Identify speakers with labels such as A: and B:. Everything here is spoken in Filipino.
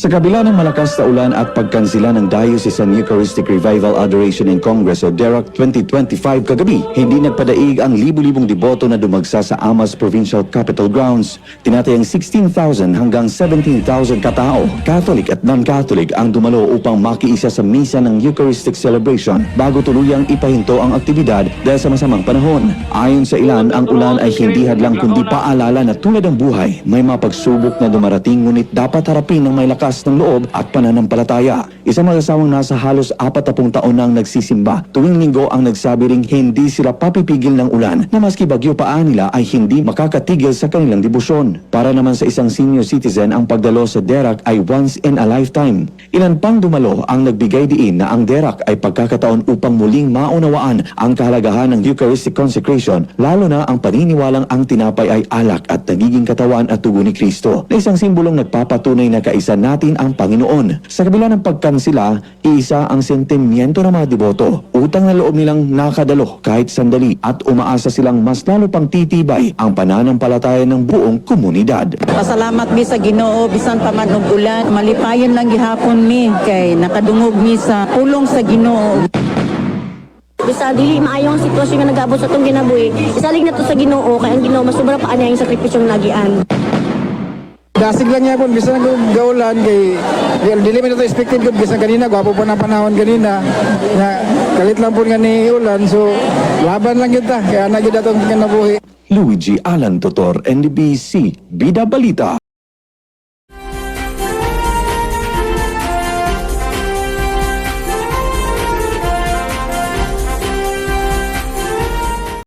A: Sa kabila ng malakas na ulan at pagkansila ng Diocesan Eucharistic Revival Adoration in Congress o DERAC 2025 kagabi, hindi nagpadaig ang libu-libong deboto na dumagsa sa Amas Provincial Capital Grounds. Tinatayang 16,000 hanggang 17,000 katao, Catholic at non-Catholic ang dumalo upang makiisa sa misa ng Eucharistic Celebration bago tuluyang ipahinto ang aktibidad dahil sa masamang panahon. Ayon sa ilan, ang ulan ay hindi hadlang kundi paalala na tulad ng buhay, may mapagsubok na dumarating ngunit dapat harapin ng may lakas ng loob at pananampalataya. Isang mag-asawang nasa halos 40 taon nang nagsisimba. Tuwing linggo ang nagsabi ring hindi sila papipigil ng ulan na maski bagyo paa nila ay hindi makakatigil sa kanilang debosyon. Para naman sa isang senior citizen, ang pagdalo sa DERAC ay once in a lifetime. Ilan pang dumalo ang nagbigay diin na ang DERAC ay pagkakataon upang muling maunawaan ang kahalagahan ng Eucharistic consecration, lalo na ang paniniwalang ang tinapay ay alak at nagiging katawan at tugo ni Kristo, na isang simbolong nagpapatunay na kaisa natin ang Panginoon. Sa kabila ng pagkansila, iisa ang sentimiento ng mga deboto. Utang na loob nilang nakadalo kahit sandali at umaasa silang mas lalo pang titibay ang pananampalataya ng buong komunidad.
B: Pasalamat sa Ginoo bisan pa man ulan, malipayon lang gihapon mi kay nakadungog mi sa pulong sa Ginoo.
C: Bisa dili maayong sitwasyon nga nag-abot sa tong ginabuhi. Isalig na to sa Ginoo kay ang Ginoo masubra pa niya yung sakripisyong nagian.
D: Dasig lang niya po, bisa nang gaulan kay dili man ito expected ko bisa kanina gwapo pa na panahon kanina. Na kalit lang po nga ni ulan so laban lang yun ta kaya na gyud atong kinabuhi.
A: Luigi Alan Totor, NDBC, Bida Balita.